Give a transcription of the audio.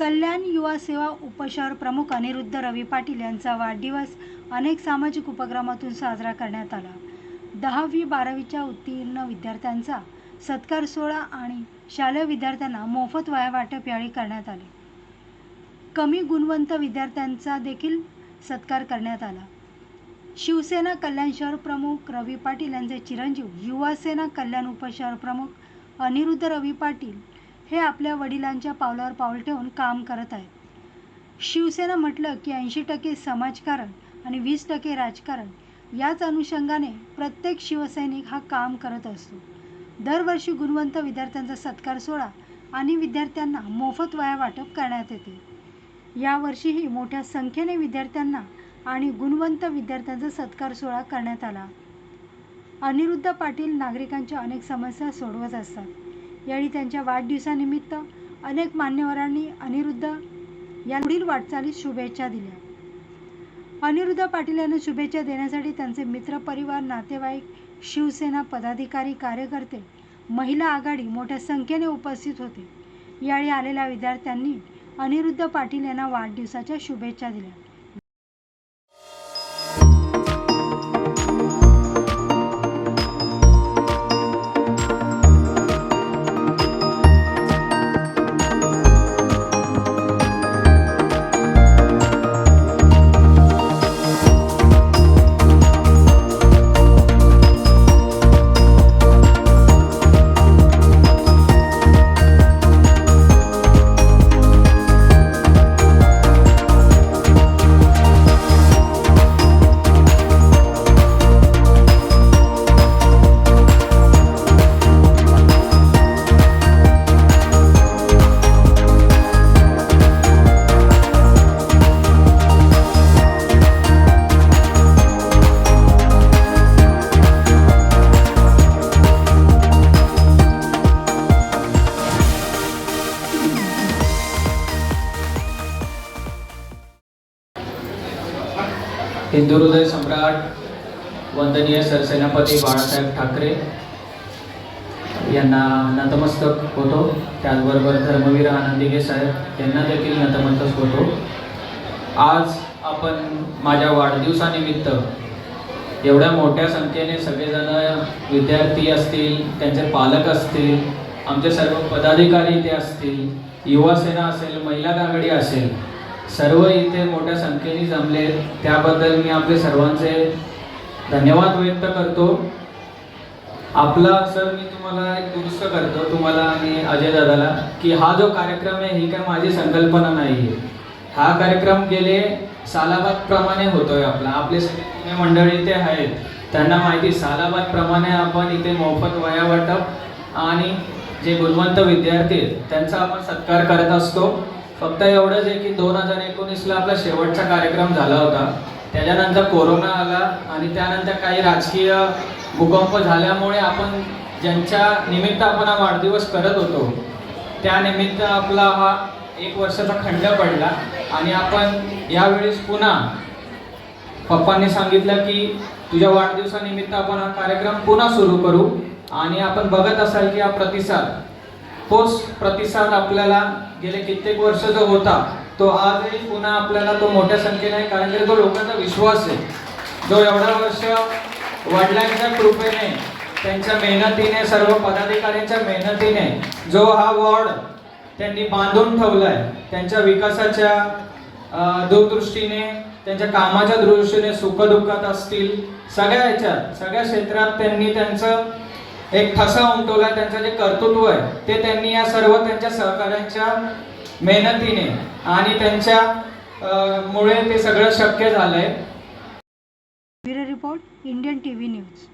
कल्याण युवा सेवा उपशहर प्रमुख अनिरुद्ध रवी पाटील यांचा वाढदिवस अनेक सामाजिक उपक्रमातून साजरा करण्यात आला. दहावी बारावीच्या उत्तीर्ण विद्यार्थ्यांचा सत्कार सोहळा आणि शालेय विद्यार्थ्यांना मोफत वह्या वाटप यावेळी करण्यात आले. कमी गुणवंत विद्यार्थ्यांचा देखील सत्कार करण्यात आला. शिवसेना कल्याण शहर प्रमुख रवी पाटील यांचे चिरंजीव युवासेना कल्याण उपशहर प्रमुख अनिरुद्ध रवी पाटील हे आपल्या वडिलांच्या पावलावर पाऊल ठेवून काम करत आहेत. शिवसेना म्हटलं की ऐंशी टक्के समाजकारण आणि वीस टक्के राजकारण याच अनुषंगाने प्रत्येक शिवसैनिक हा काम करत असतो. दरवर्षी गुणवंत विद्यार्थ्यांचा सत्कार सोहळा आणि विद्यार्थ्यांना मोफत वाया वाटप करण्यात येते. यावर्षीही मोठ्या संख्येने विद्यार्थ्यांना आणि गुणवंत विद्यार्थ्यांचा सत्कार सोहळा करण्यात आला. अनिरुद्ध पाटील नागरिकांच्या अनेक समस्या सोडवत असतात. यावेळी त्यांच्या वाढदिवसानिमित्त अनेक मान्यवरांनी अनिरुद्ध या पुढील वाटचालीस शुभेच्छा दिल्या. अनिरुद्ध पाटील यांना शुभेच्छा देण्यासाठी त्यांचे मित्र परिवार नातेवाईक शिवसेना पदाधिकारी कार्यकर्ते महिला आघाडी मोठ्या संख्येने उपस्थित होते. यावेळी आलेल्या विद्यार्थ्यांनी अनिरुद्ध पाटील यांना वाढदिवसाच्या शुभेच्छा दिल्या. हिंदू हृदय सम्राट वंदनीय सरसेनापती बाळासाहेब ठाकरे यांना नतमस्तक होतो. त्याचबरोबर धर्मवीर आनंदिगे साहेब यांना देखील नतमस्तक होतो. आज आपण माझ्या वाढदिवसानिमित्त एवढ्या मोठ्या संख्येने सगळेजण विद्यार्थी असतील त्यांचे पालक असतील आमचे सर्व पदाधिकारी ते असतील युवासेना असेल महिला आघाडी असेल सर्व इथे मोठ्या संख्येने जमले. त्याबद्दल मी आपले सर्वांचे धन्यवाद व्यक्त करतो. आपला सर मी तुम्हाला एक दुरुस्त करतो तुम्हाला आणि अजय दादाला की हा जो कार्यक्रम आहे ही काय माझी संकल्पना नाही आहे हा कार्यक्रम गेले सालाबादप्रमाणे होतो होतोय आपला. आपले सगळे जुने मंडळी इथे आहेत. त्यांना माहिती सालाबादप्रमाणे आपण इथे मोफत वया वाटप आणि जे गुणवंत विद्यार्थी आहेत त्यांचा आपण सत्कार करत असतो. फक्त एवढंच आहे की दोन हजार एकोणीसला आपला शेवटचा कार्यक्रम झाला होता. त्याच्यानंतर कोरोना आला आणि त्यानंतर काही राजकीय भूकंप झाल्यामुळे आपण ज्यांच्या निमित्त आपण हा वाढदिवस करत होतो त्यानिमित्त आपला हा एक वर्षाचा खंड पडला. आणि आपण यावेळेस पुन्हा पप्पांनी सांगितलं की तुझ्या वाढदिवसानिमित्त आपण हा कार्यक्रम पुन्हा सुरू करू. आणि आपण बघत असाल की हा प्रतिसाद तोच प्रतिसाद आपल्याला गेले कित्येक वर्ष जो होता तो आजही पुन्हा आपल्याला तो मोठ्या संख्येने आहे कारण की तो लोकांचा विश्वास आहे. जो एवढा वर्ष वडिलांच्या कृपेने त्यांच्या मेहनतीने सर्व पदाधिकाऱ्यांच्या मेहनतीने जो हा वॉर्ड त्यांनी बांधून ठेवलाय त्यांच्या विकासाच्या दूरदृष्टीने त्यांच्या कामाच्या दृष्टीने सुखदुःखात असतील सगळ्या ह्याच्यात सगळ्या क्षेत्रात त्यांनी त्यांचं एक ठसा उमटवला त्यांचं जे कर्तृत्व आहे ते त्यांनी या सर्व त्यांच्या सहकाऱ्यांच्या मेहनतीने आणि त्यांच्या मुळे ते सगळं शक्य झालंय. Bureau report Indian TV news.